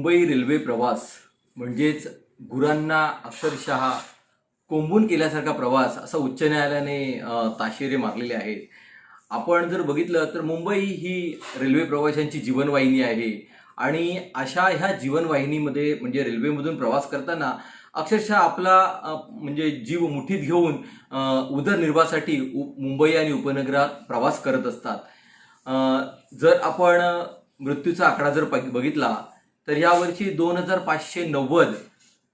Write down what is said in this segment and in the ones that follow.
Mumbai railway प्रवास म्हणजेच गुरांना अक्षरशः कोंबून केल्यासारखा प्रवास असा उच्च न्यायालयाने ताशेरे मारलेले आहेत. आपण जर बघितलं तर मुंबई ही रेल्वे प्रवाशांची जीवनवाहिनी आहे. आणि अशा ह्या जीवनवाहिनीमध्ये म्हणजे रेल्वेमधून प्रवास करताना अक्षरशः आपला म्हणजे जीव मुठीत घेऊन उदरनिर्वाहासाठी उ मुंबई आणि उपनगरात प्रवास करत असतात. जर आपण मृत्यूचा आकडा जर बघितला तर यावर्षी दोन हजार पाचशे नव्वद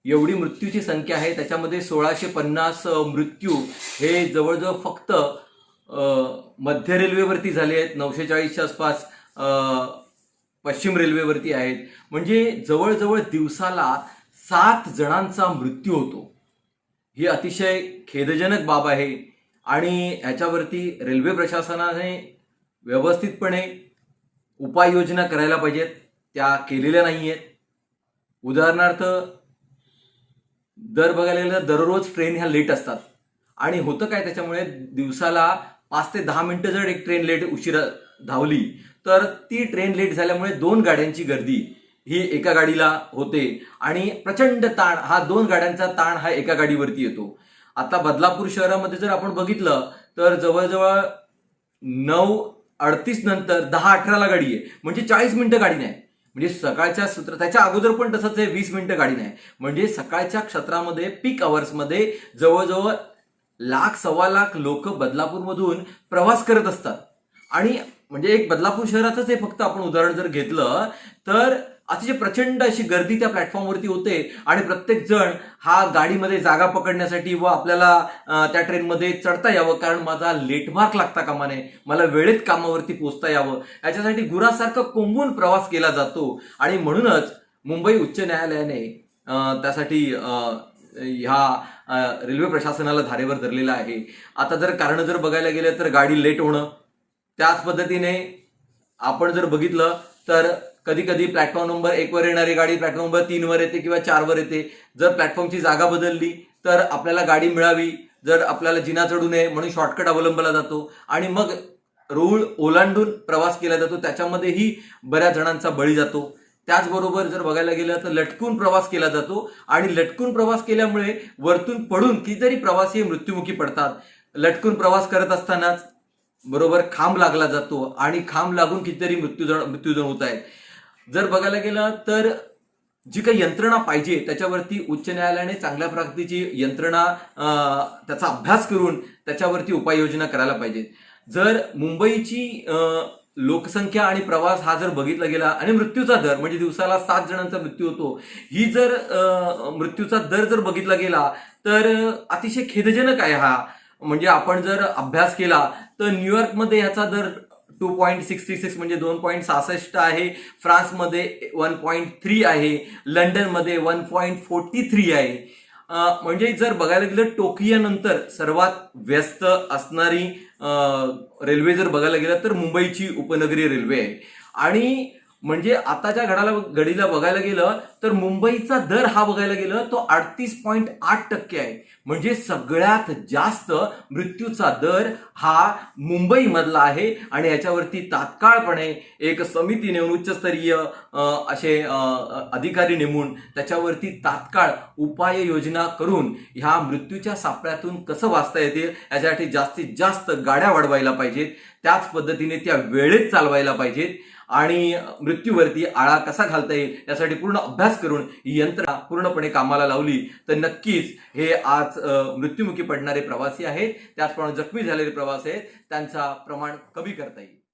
एवढी मृत्यूची संख्या आहे. त्याच्यामध्ये सोळाशे पन्नास मृत्यू हे जवळजवळ फक्त मध्य रेल्वेवरती झाले आहेत. नऊशे चाळीसच्या आसपास पश्चिम रेल्वेवरती आहेत. म्हणजे जवळजवळ दिवसाला सात जणांचा मृत्यू होतो. ही अतिशय खेदजनक बाब आहे आणि ह्याच्यावरती रेल्वे प्रशासनाने व्यवस्थितपणे उपाययोजना करायला पाहिजेत. त्या केलेल्या नाही आहेत उदाहरणार्थ दर बघायला गेलं दररोज ट्रेन ह्या लेट असतात. आणि होतं काय त्याच्यामुळे? दिवसाला पाच ते दहा मिनटं जर एक ट्रेन लेट उशिरा धावली तर ती ट्रेन लेट झाल्यामुळे दोन गाड्यांची गर्दी ही एका गाडीला होते. आणि प्रचंड ताण हा दोन गाड्यांचा ताण हा एका गाडीवरती येतो. आता बदलापूर शहरामध्ये जर आपण बघितलं तर जवळजवळ नऊ अडतीस नंतर दहा अठराला गाडी आहे. म्हणजे चाळीस मिनिटं गाडी नाही. म्हणजे सकाळच्या सत्र त्याच्या अगोदर पण तसंच आहे वीस मिनिटं गाडी नाही. म्हणजे सकाळच्या क्षेत्रामध्ये पीक अवर्समध्ये जवळजवळ लाख सव्वा लाख लोक बदलापूरमधून प्रवास करत असतात. आणि म्हणजे एक बदलापूर शहराचंच हे फक्त आपण उदाहरण जर घेतलं तर अतिशय प्रचंड अशी गर्दी त्या प्लॅटफॉर्मवरती होते आणि प्रत्येक जण हा गाडीमध्ये जागा पकडण्यासाठी व आपल्याला त्या ट्रेनमध्ये चढता यावं कारण माझा लेटमार्क लागता कामा नये मला वेळेत कामावरती पोचता यावं. याच्यासाठी गुरासारखं कोंबून प्रवास केला जातो. आणि म्हणूनच मुंबई उच्च न्यायालयाने त्यासाठी ह्या रेल्वे प्रशासनाला धारेवर धरलेलं आहे. आता जर कारण जर बघायला गेलं तर गाडी लेट होणं. त्याच पद्धतीने आपण जर बघितलं तर कधी कधी प्लॅटफॉर्म नंबर एकवर येणारी गाडी प्लॅटफॉर्म नंबर तीनवर येते किंवा चारवर येते. जर प्लॅटफॉर्मची जागा बदलली तर आपल्याला गाडी मिळावी. जर आपल्याला जिना चढू नये म्हणून शॉर्टकट अवलंबला जातो. आणि मग रूळ ओलांडून प्रवास केला जातो. त्याच्यामध्येही बऱ्याच जणांचा बळी जातो. त्याचबरोबर जर बघायला गेलं तर लटकून प्रवास केला जातो. आणि लटकून प्रवास केल्यामुळे वरतून पडून कितीतरी प्रवासी मृत्युमुखी पडतात. लटकून प्रवास करत असतानाच बरोबर खांब लागला जातो. आणि खांब लागून कितीतरी मृत्यूजण मृत्यूजण होत आहेत. जर बघायला गेलं तर जी काही यंत्रणा पाहिजे त्याच्यावरती उच्च न्यायालयाने चांगल्या प्रकारची यंत्रणा त्याचा अभ्यास करून त्याच्यावरती उपाययोजना करायला पाहिजे. जर मुंबईची लोकसंख्या आणि प्रवास हा जर बघितला गेला आणि मृत्यूचा दर म्हणजे दिवसाला सात जणांचा मृत्यू होतो ही जर मृत्यूचा दर जर बघितला गेला तर अतिशय खेदजनक आहे हा. म्हणजे आपण जर अभ्यास केला तर न्यूयॉर्कमध्ये याचा दर टू पॉईंट सिक्स्टी सिक्स म्हणजे दोन पॉईंट सहासष्ट आहे. फ्रान्समध्ये वन पॉईंट थ्री आहे. लंडनमध्ये वन पॉईंट फोर्टी थ्री आहे. म्हणजे जर बघायला गेलं टोकियानंतर सर्वात व्यस्त असणारी रेल्वे जर बघायला गेलं तर मुंबईची उपनगरीय रेल्वे आहे. आणि म्हणजे आताच्या घडाला घडीला बघायला गेलं तर मुंबईचा दर हा बघायला गेलं तो अडतीस पॉईंट आठ टक्के आहे. म्हणजे सगळ्यात जास्त मृत्यूचा दर हा मुंबईमधला आहे आणि याच्यावरती तात्काळपणे एक समिती नेमून उच्चस्तरीय अं, असे अधिकारी नेमून त्याच्यावरती तात्काळ उपाययोजना करून ह्या मृत्यूच्या सापळ्यातून कसं वाचता येतील याच्यासाठी जास्तीत जास्त गाड्या वाढवायला पाहिजेत. त्याच पद्धतीने त्या वेळेत चालवायला पाहिजेत. आणि मृत्यूवरती आळा कसा घालता येईल यासाठी पूर्ण अभ्यास करून ही यंत्रणा पूर्णपणे कामाला लावली तर नक्कीच हे आज मृत्युमुखी पडणारे प्रवासी आहेत त्याचप्रमाणे जखमी झालेले प्रवासी आहेत त्यांचा प्रमाण कमी करता येईल.